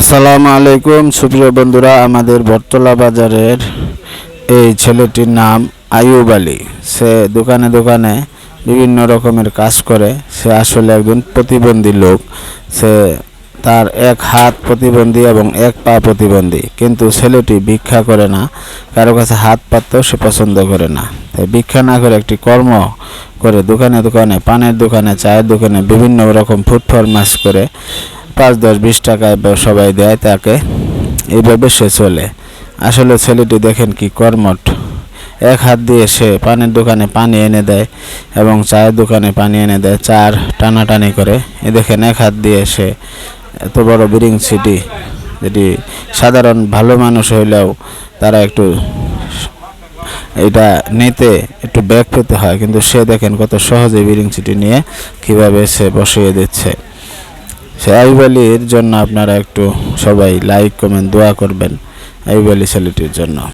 আসসালামু আলাইকুম, সুপ্রিয় বন্ধুরা, আমাদের বটতলা বাজারের এই ছেলেটির নাম আইয়ুব আলী। সে দোকানে দোকানে বিভিন্ন রকমের কাজ করে। সে আসলে একজন প্রতিবন্ধী লোক। সে তার এক হাত প্রতিবন্ধী এবং এক পা প্রতিবন্ধী। কিন্তু ছেলেটি ভিক্ষা করে না। কারও কাছে হাত পাততেও সে পছন্দ করে না। তাই ভিক্ষা না করে একটি কর্ম করে দোকানে দোকানে, পানের দোকানে, চায়ের দোকানে বিভিন্ন রকম ফুড ফরমাস করে পাঁচ, দশ, বিশ টাকায় সবাই দেয় তাকে। এইভাবে সে চলে। আসলে ছেলেটি দেখেন কি কর্মঠ। এক হাত দিয়ে সে পানের দোকানে পানি এনে দেয় এবং চায়ের দোকানে পানি এনে দেয়, চার টানাটানি করে। এ দেখেন এক হাত দিয়ে সে এত বড় বিরিং সিটি, যেটি সাধারণ ভালো মানুষ হইলেও তারা একটু এটা নিতে একটু ব্যাগ পেতে হয়। কিন্তু সে দেখেন কত সহজে বিরিং সিটি নিয়ে কীভাবে সে বসিয়ে দিচ্ছে। সে আইব আলীর জন্য আপনারা একটু সবাই লাইক কমেন্ট দোয়া করবেন আইব আলী ছেলেটির জন্য।